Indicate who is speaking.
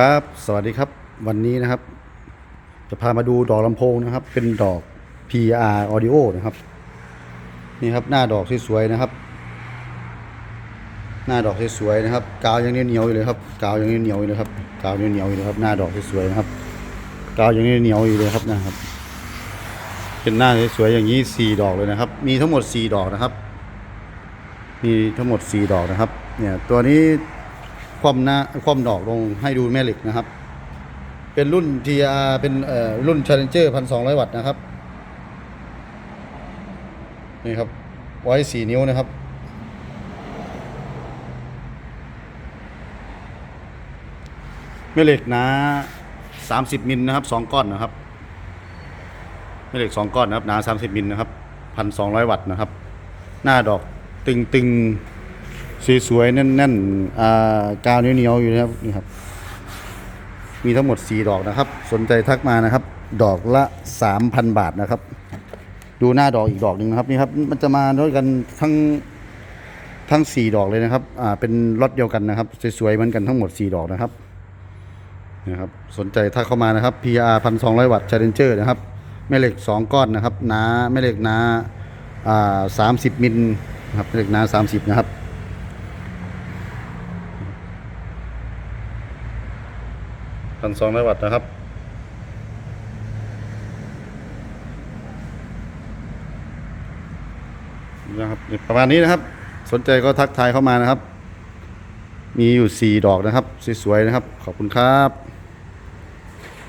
Speaker 1: ครับ สวัสดีครับ วันนี้นะครับ จะพามาดูดอกลำโพงนะครับ เป็นดอก PR Audio นะครับ นี่ครับหน้าดอกสวยๆนะครับ หน้าดอกสวยๆนะครับ กาวยังเหนียวๆอยู่เลยครับ กาวยังเหนียวๆอยู่เลยครับ กาวเหนียวๆอยู่เลยครับ หน้าดอกสวยๆนะครับ กาวยังเหนียวๆอยู่เลยครับนะครับ เป็นหน้าสวยๆอย่างนี้สี่ดอกเลยนะครับ มีทั้งหมดสี่ดอกนะครับ มีทั้งหมดสี่ดอกนะครับ เนี่ยตัวนี้ คว่ำหน้าคว่ำดอกลงให้ดูแม่เหล็กนะครับ เป็นรุ่น TR เป็นเอ่อรุ่น Challenger พันสองร้อยวัตต์นะครับ นี่ครับ ไว้สี่นิ้วนะครับ แม่เหล็กหนาสามสิบมิลนะครับสองก้อนนะครับ แม่เหล็กสองก้อนนะครับ หนาสามสิบมิลนะครับพันสองร้อยวัตต์นะครับ หน้าดอกตึงๆ สวยๆแน่นๆอ่ากาวเหนียวๆอยู่นะครับนี่ครับ มีทั้งหมด 4 ดอกนะครับ สนใจทักมานะครับ ดอกละ 3,000 บาทนะครับ ดูหน้าดอกอีกดอกหนึ่งนะครับนี่ครับ มันจะมาด้วยกันทั้งทั้ง 4 ดอกเลยนะครับอ่าเป็นรถเดียวกันนะครับสวยๆเหมือนกันทั้งหมด 4 ดอกนะครับนะครับสนใจทักเข้ามานะครับ PR 1,200 วัตต์ Challenger นะครับแม่เหล็ก 2 ก้อนนะครับหนาแม่เหล็กหนาอ่า30มิลนะครับแม่เหล็กหนา30 นะครับ พันสองร้อยวัตต์นะครับ นะครับประมาณนี้นะครับ สนใจก็ทักทายเข้ามานะครับ มีอยู่สี่ดอกนะครับ สวยๆนะครับ ขอบคุณครับ